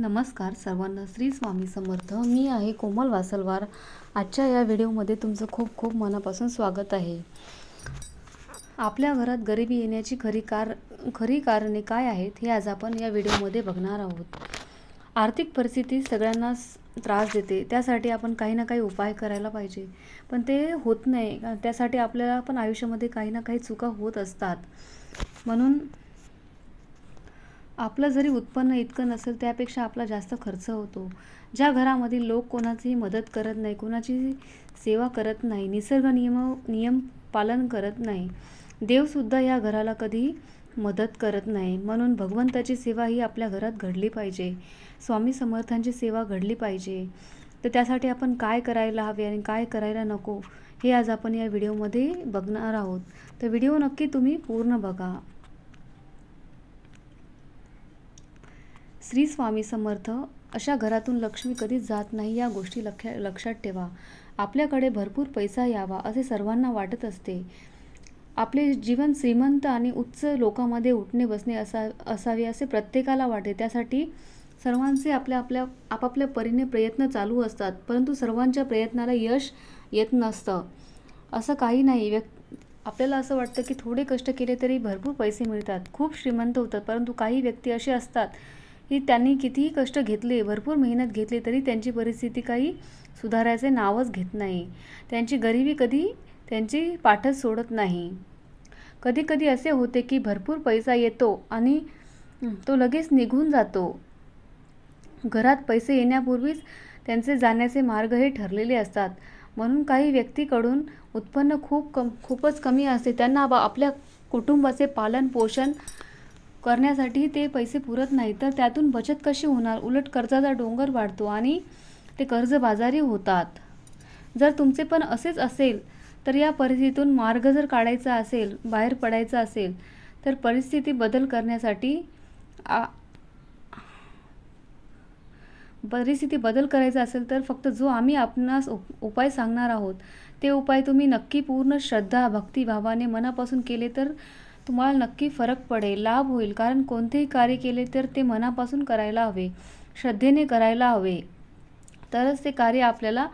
नमस्कार सर्वांना. श्री स्वामी समर्थ. मी आहे कोमल वासलवार. आजच्या या व्हिडिओमध्ये तुमचं खूप खूप मनापासून स्वागत आहे. आपल्या घरात गरिबी येण्याची खरी कार खरी कारणे काय आहेत हे आज आपण या व्हिडिओमध्ये बघणार आहोत. आर्थिक परिस्थिती सगळ्यांना त्रास देते. त्यासाठी आपण काही ना काही उपाय करायला पाहिजे. पण ते होत नाही. त्यासाठी आपल्याला पण आयुष्यामध्ये काही ना काही चुका होत असतात. म्हणून आपलं जरी उत्पन्न इतकं नसेल त्यापेक्षा आपला जास्त खर्च होतो. ज्या घरामधील लोक कोणाचीही मदत करत नाही कोणाची सेवा करत नाही निसर्ग नियम नियम पालन करत नाही देवसुद्धा या घराला कधी मदत करत नाही. म्हणून भगवंताची सेवा ही आपल्या घरात घडली पाहिजे. स्वामी समर्थांची सेवा घडली पाहिजे. तर त्यासाठी आपण काय करायला हवे आणि काय करायला नको हे आज आपण या व्हिडिओमध्ये बघणार आहोत. तर व्हिडिओ नक्की तुम्ही पूर्ण बघा. श्री स्वामी समर्थ अशा घरातून लक्ष्मी कधीच जात नाही या गोष्टी लक्ष लक्षात ठेवा. आपल्याकडे भरपूर पैसा यावा असे सर्वांना वाटत असते. आपले जीवन श्रीमंत आणि उच्च लोकांमध्ये उठणे बसणे असा असावे असे प्रत्येकाला वाटते त्यासाठी सर्वांचे आपल्या आपल्या आपापल्या परीने प्रयत्न चालू असतात परंतु सर्वांच्या प्रयत्नाला यश येत नसतं. असं काही नाही. व्यक् आपल्याला असं वाटतं की थोडे कष्ट केले तरी भरपूर पैसे मिळतात. खूप श्रीमंत होतात परंतु काही व्यक्ती असे असतात की त्यांनी कितीही कष्ट घेतले भरपूर मेहनत घेतली तरी त्यांची परिस्थिती काही सुधारायचे नावच घेत नाही. त्यांची गरिबी कधी त्यांची पाठच सोडत नाही. कधी कधी असे होते की भरपूर पैसा येतो आणि तो लगेच निघून जातो. घरात पैसे येण्यापूर्वीच त्यांचे जाण्याचे मार्ग हे ठरलेले असतात. म्हणून काही व्यक्तीकडून उत्पन्न खूप कम खूपच कमी असते. त्यांना आपल्या कुटुंबाचे पालन पोषण करण्यासाठी ते पैसे पुरत नाही. तर त्यातून बचत कशी होणार? उलट कर्जाचा डोंगर वाढतो आणि ते कर्जबाजारी होतात. जर तुमचे पण असेच असेल तर या परिस्थितीतून मार्ग जर काढायचा असेल बाहेर पडायचा असेल तर परिस्थिती बदल करण्यासाठी आ परिस्थिती बदल करायचा असेल तर फक्त जो आम्ही आपणास उपाय सांगणार आहोत ते उपाय तुम्ही नक्की पूर्ण श्रद्धा भक्तिभावाने मनापासून केले तर तुम्हाला नक्की फरक पडेल लाभ होईल. कारण कोणतेही कार्य केले तर ते मनापासून करायला हवे श्रद्धेने करायला हवे. तरच ते कार्य आपल्याला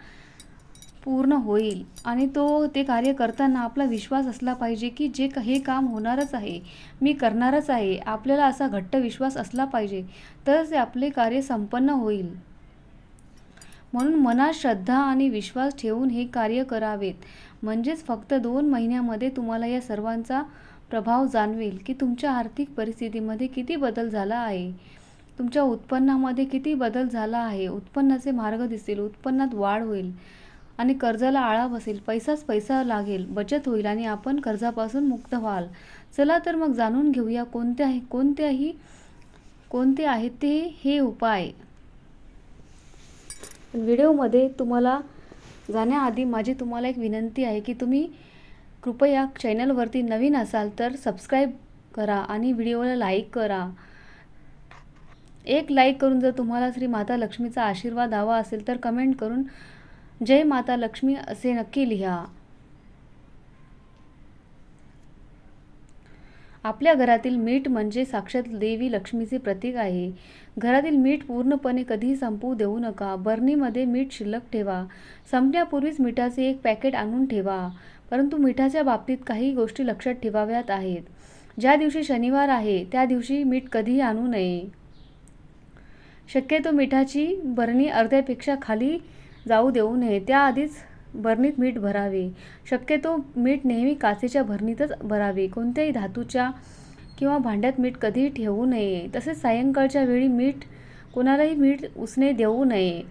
पूर्ण होईल. आणि तो ते कार्य करताना आपला विश्वास असला पाहिजे की जे हे काम होणारच आहे मी करणारच आहे आपल्याला असा घट्ट विश्वास असला पाहिजे तरच ते आपले कार्य संपन्न होईल. म्हणून मनात श्रद्धा आणि विश्वास ठेवून हे कार्य करावेत. म्हणजेच फक्त दोन महिन्यामध्ये तुम्हाला या सर्वांचा प्रभाव जाणवेल की तुमच्या आर्थिक परिस्थितीमध्ये किती बदल झाला आहे? तुमच्या उत्पन्नामध्ये किती बदल झाला आहे? उत्पन्नाचे मार्ग दिसतील उत्पन्नात वाढ होईल आणि कर्जाला आळा बसेल पैसाच पैसा लागेल बचत होईल आणि आपण कर्जापासून मुक्त व्हाल. चला तर मग जाणून घेऊया कोणत्याही कोणत्याही कोणते आहेत ते हे उपाय. व्हिडिओमध्ये तुम्हाला जाण्याआधी माझी तुम्हाला एक विनंती आहे की तुम्ही कृपया चॅनलवरती नवीन असाल तर सबस्क्राईब करा आणि व्हिडिओला लाईक करा. एक लाईक करून जर तुम्हाला श्री माता लक्ष्मीचा आशीर्वाद हवा असेल तर कमेंट करून जय माता लक्ष्मी असे नक्की लिहा. आपल्या घरातील मीठ म्हणजे साक्षात देवी लक्ष्मीचे प्रतीक आहे. घरातील मीठ पूर्णपणे कधीही संपवू देऊ नका. बर्नीमध्ये मीठ शिल्लक ठेवा. संपण्यापूर्वीच मिठाचे एक पॅकेट आणून ठेवा. परंतु मिठाच्या बाबतीत काही गोष्टी लक्षात ठेवाव्यात आहेत. ज्या दिवशी शनिवार आहे त्या दिवशी मीठ कधीही आणू नये. शक्यतो मिठाची बरणी अर्ध्यापेक्षा खाली जाऊ देऊ नये. त्याआधीच बरणीत मीठ भरावे. शक्यतो मीठ नेहमी काचेच्या भरणीतच भरावे. कोणत्याही धातूच्या किंवा भांड्यात मीठ कधीही ठेवू नये. तसेच सायंकाळच्या वेळी मीठ कोणालाही मीठ उसने देऊ नये.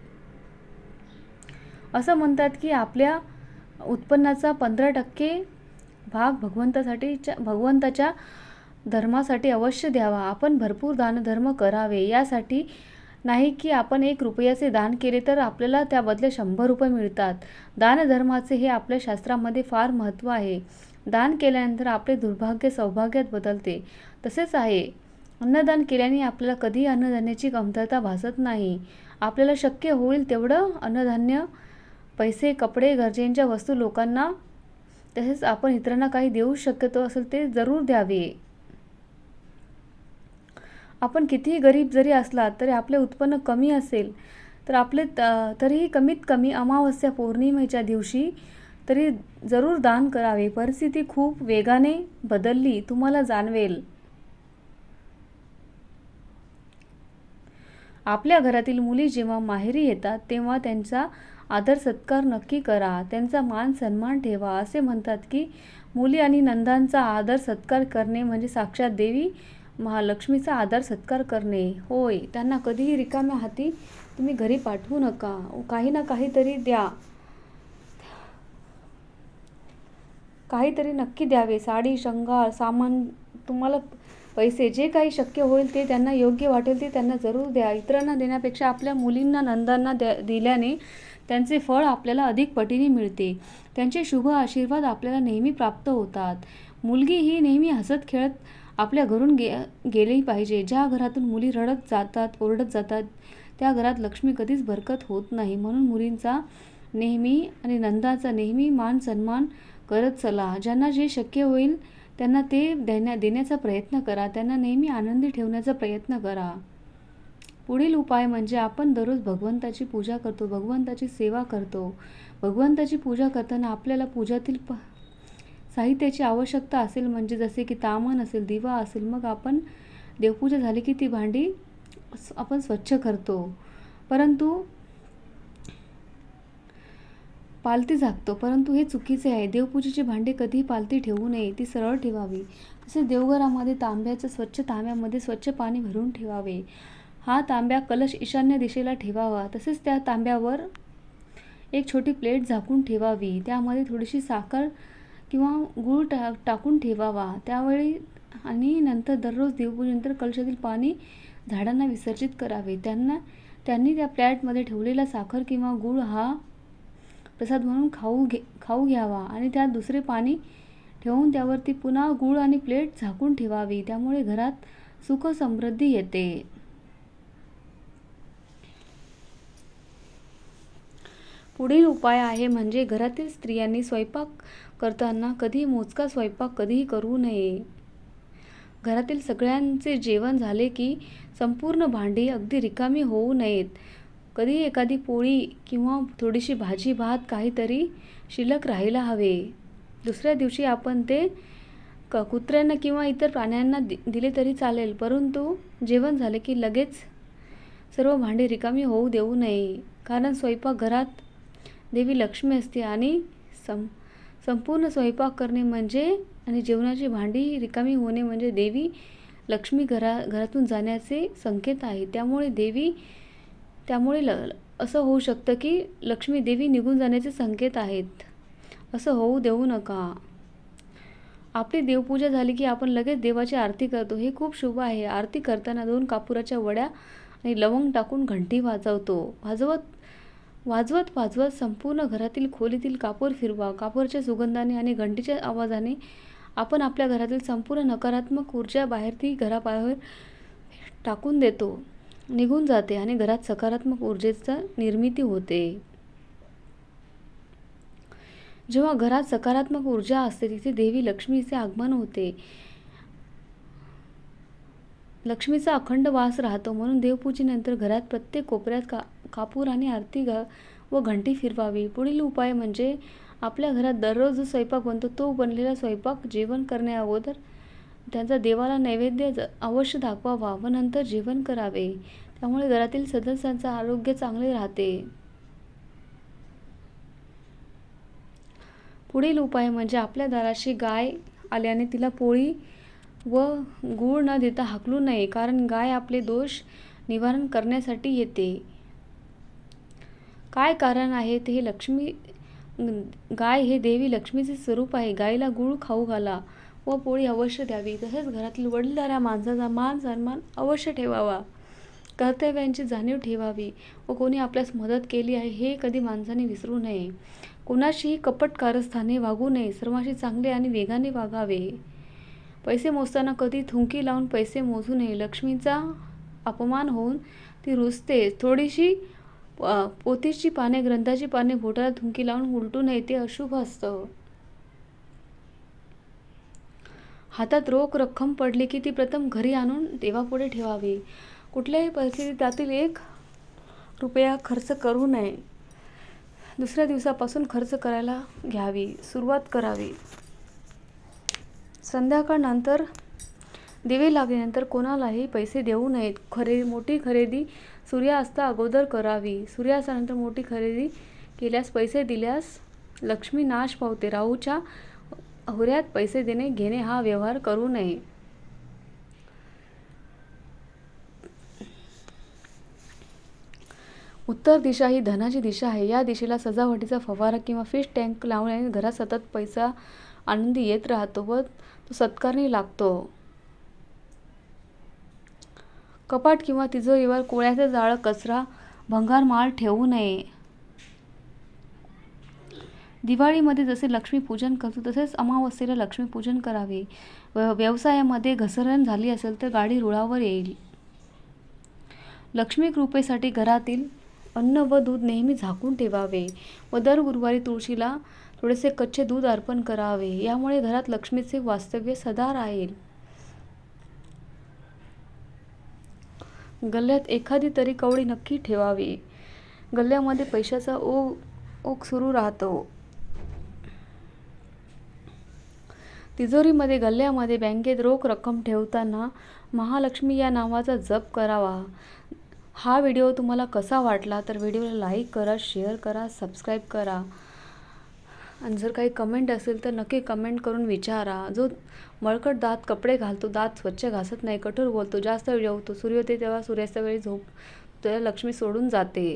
असं म्हणतात की आपल्या उत्पन्नाचा पंधरा टक्के भाग भगवंतासाठीच्या भगवंताच्या धर्मासाठी अवश्य द्यावा. आपण भरपूर दानधर्म करावे. यासाठी नाही की आपण एक रुपयाचे दान केले तर आपल्याला त्याबदले शंभर रुपये मिळतात. दानधर्माचे हे आपल्या शास्त्रामध्ये फार महत्त्व आहे. दान केल्यानंतर आपले दुर्भाग्य सौभाग्यात बदलते. तसेच आहे. अन्नदान केल्याने आपल्याला कधी अन्नधान्याची कमतरता भासत नाही. आपल्याला शक्य होईल तेवढं अन्नधान्य पैसे कपडे गरजेच्या वस्तू लोकांना तसेच आपण इतरांना काही देऊ शकतो असेल ते जरूर द्यावे. आपण कितीही गरीब जरी असलात तरी आपले उत्पन्न कमी असेल तर आपले तरीही कमीत कमी अमावस्या पौर्णिमेच्या दिवशी तरी जरूर दान करावे. परिस्थिती खूप वेगाने बदलली तुम्हाला जाणवेल. आपल्या घरातील मुली जेव्हा माहेरी येतात तेव्हा त्यांचा आदर सत्कार नक्की करा. त्यांचा मान सन्मान ठेवा. असे म्हणतात की मुली आणि नंदांचा आदर सत्कार करणे म्हणजे साक्षात देवी महालक्ष्मीचा आदर सत्कार करणे. होय त्यांना कधीही रिकाम्या हाती तुम्ही घरी पाठवू नका. काही ना काहीतरी द्या. काहीतरी नक्की द्यावे. साडी शंगार सामान तुम्हाला पैसे जे काही शक्य होईल ते त्यांना योग्य वाटेल ते त्यांना जरूर द्या. इतरांना देण्यापेक्षा आपल्या मुलींना नंदांना द्या दिल्याने त्यांचे फळ आपल्याला अधिक पटीने मिळते. त्यांचे शुभ आशीर्वाद आपल्याला नेहमी प्राप्त होतात. मुलगी ही नेहमी हसत खेळत आपल्या घरून गे गेली पाहिजे. ज्या घरातून मुली रडत जातात ओरडत जातात त्या घरात लक्ष्मी कधीच बरकत होत नाही. म्हणून मुलींचा नेहमी आणि नंदाचा नेहमी मान सन्मान करत चला. ज्यांना जे शक्य होईल त्यांना ते देण्या देण्याचा प्रयत्न करा. त्यांना नेहमी आनंदी ठेवण्याचा प्रयत्न करा. पुढील उपाय म्हणजे आपण दररोज भगवंताची पूजा करतो भगवंताची सेवा करतो. भगवंताची पूजा करताना आपल्याला पूजातील प साहित्याची आवश्यकता असेल म्हणजे जसे की तामण असेल दिवा असेल मग आपण देवपूजा झाली की ती भांडी आपण स्वच्छ करतो. परंतु पालती झाकतो परंतु हे चुकीचे आहे. देवपूजेची भांडी कधीही पालती ठेवू नये ती सरळ ठेवावी. तसेच देवघरामध्ये तांब्याचं स्वच्छ तांब्यामध्ये स्वच्छ पाणी भरून ठेवावे. हा तांब्या कलश ईशान्य दिशेला ठेवावा. तसेच त्या तांब्यावर एक छोटी प्लेट झाकून ठेवावी. त्यामध्ये थोडीशी साखर किंवा गूळ टा टाकून ठेवावा. त्यावेळी आणि नंतर दररोज देवपूजेनंतर कलशातील पाणी झाडांना विसर्जित करावे. त्यांना त्यांनी त्या प्लॅटमध्ये ठेवलेला साखर किंवा गूळ हा प्रसाद म्हणून खाऊ घे खाऊ घ्यावा. आणि त्यात दुसरे पाणी ठेवून त्यावरती पुन्हा गूळ आणि प्लेट झाकून ठेवावी. त्यामुळे घरात सुख समृद्धी येते. पुढील उपाय आहे म्हणजे घरातील स्त्रियांनी स्वयंपाक करताना कधी मोजका स्वयंपाक कधीही करू नये. घरातील सगळ्यांचे जेवण झाले की संपूर्ण भांडी अगदी रिकामी होऊ नयेत. कधी एखादी पोळी किंवा थोडीशी भाजी भात काहीतरी शिल्लक राहायला हवे. दुसऱ्या दिवशी आपण ते क कुत्र्यांना किंवा इतर प्राण्यांना दि दिले तरी चालेल परंतु जेवण झाले की लगेच सर्व भांडी रिकामी होऊ देऊ नये. कारण स्वयंपाक घरात देवी लक्ष्मी असते आणि सं संपूर्ण स्वयंपाक करणे म्हणजे आणि जेवणाची भांडी रिकामी होणे म्हणजे देवी लक्ष्मी घरा घरातून जाण्याचे संकेत आहे. त्यामुळे देवी त्यामुळे ल असं होऊ शकतं की लक्ष्मी देवी निघून जाण्याचे संकेत आहेत. असं होऊ देऊ नका. आपली देवपूजा झाली की आपण लगेच देवाची आरती करतो. हे खूप शुभ आहे. आरती करताना दोन कापुराच्या वड्या आणि लवंग टाकून घंटी वाजवतो. वाजवत वाजवत वाजवत संपूर्ण घरातील खोलीतील कापूर फिरवा कापूरच्या सुगंधाने आणि घंटीच्या आवाजाने आपण आपल्या घरातील संपूर्ण नकारात्मक ऊर्जा बाहेर ती घराबाहेर टाकून देतो. निघून जाते आणि घरात सकारात्मक ऊर्जेचा निर्मिती होते. जेव्हा घरात सकारात्मक ऊर्जा असते तिथे देवी लक्ष्मीचे आगमन होते. लक्ष्मीचा अखंड वास राहतो. म्हणून देवपूजेनंतर घरात प्रत्येक कोपऱ्यात का कापूर आणि आरती घा व घंटी फिरवावी. पुढील उपाय म्हणजे आपल्या घरात दररोज जो स्वयंपाक बनतो तो बनलेला स्वयंपाक जेवण करण्याअगोदर त्यांचा देवाला नैवेद्य अवश्य दाखवावा व नंतर जेवण करावे. त्यामुळे घरातील सदस्यांचं आरोग्य चांगले राहते. पुढील उपाय म्हणजे आपल्या दाराशी गाय आल्याने तिला पोळी व गूळ न देता हाकलू नये कारण गाय आपले दोष निवारण करण्यासाठी येते. काय कारण आहे ते हे लक्ष्मी गाय हे देवी लक्ष्मीचे स्वरूप आहे. गायीला गूळ खाऊ घाला व पोळी अवश्य द्यावी. तसेच घरातील वडीलधाऱ्या माणसाचा मान सन्मान अवश्य ठेवावा. कर्तव्यांची जाणीव ठेवावी व कोणी आपल्यास मदत केली आहे हे कधी माणसाने विसरू नये. कोणाशीही कपट कारस्थाने वागू नये. सर्वांशी चांगले आणि वेगाने वागावे. पैसे मोजताना कधी थुंकी लावून पैसे मोजू नये. लक्ष्मीचा अपमान होऊन ती रुजते. थोडीशी पोथीची पाने ग्रंथाची पाने बोटाला थुंकी लावून उलटू नये ते अशुभ असतं. हातात रोख रक्कम पडली की ती प्रथम घरी आणून देवापुढे ठेवावी. कुठल्याही परिस्थितीत त्यातील एक रुपया खर्च करू नये. दुसऱ्या दिवसापासून खर्च करायला घ्यावी सुरुवात करावी. संध्याकाळनंतर दिवे लागल्यानंतर कोणालाही पैसे देऊ नयेत. खरे मोठी खरेदी सूर्यास्ता अगोदर करावी. सूर्यास्तानंतर मोठी खरेदी केल्यास पैसे दिल्यास लक्ष्मी नाश पावते. राहूच्या होऱ्यात पैसे देणे घेणे हा व्यवहार करू नये. उत्तर दिशा ही धनाची दिशा आहे. या दिशेला सजावटीचा फवारा किंवा फिश टँक लावल्याने घरात सतत पैसा आनंदी येत राहतो व तो सत्कारणी लागतो. कपाट किंवा तिजोरीवर कोळ्याचे जाळं कचरा भंगार माल ठेवू नये. दिवाळीमध्ये जसे लक्ष्मीपूजन करतो तसेच अमावस्येला लक्ष्मीपूजन करावे. व व्यवसायामध्ये घसरण झाली असेल तर गाडी रुळावर येईल. लक्ष्मी कृपेसाठी घरातील अन्न व दूध नेहमी झाकून ठेवावे व दर गुरुवारी तुळशीला थोडेसे कच्चे दूध अर्पण करावे. यामुळे घरात लक्ष्मीचे वास्तव्य सदा राहील. गल्ल्यात एखादी तरी कवडी नक्की ठेवावी. गल्ल्यामध्ये पैशाचा ओ ओघ सुरू राहतो. तिजोरीमध्ये गल्ल्यामध्ये बँकेत रोख रक्कम ठेवताना महालक्ष्मी या नावाचा जप करावा. हा व्हिडिओ तुम्हाला कसा वाटला तर व्हिडिओला लाईक करा शेअर करा सबस्क्राईब करा. आणि जर काही कमेंट असेल तर नक्की कमेंट करून विचारा. जो मळकट दात कपडे घालतो दात स्वच्छ घासत नाही कठोर बोलतो जास्त वेळ जेवतो सूर्योदय तेव्हा सूर्यास्तावेळी झोप त्याला लक्ष्मी सोडून जाते.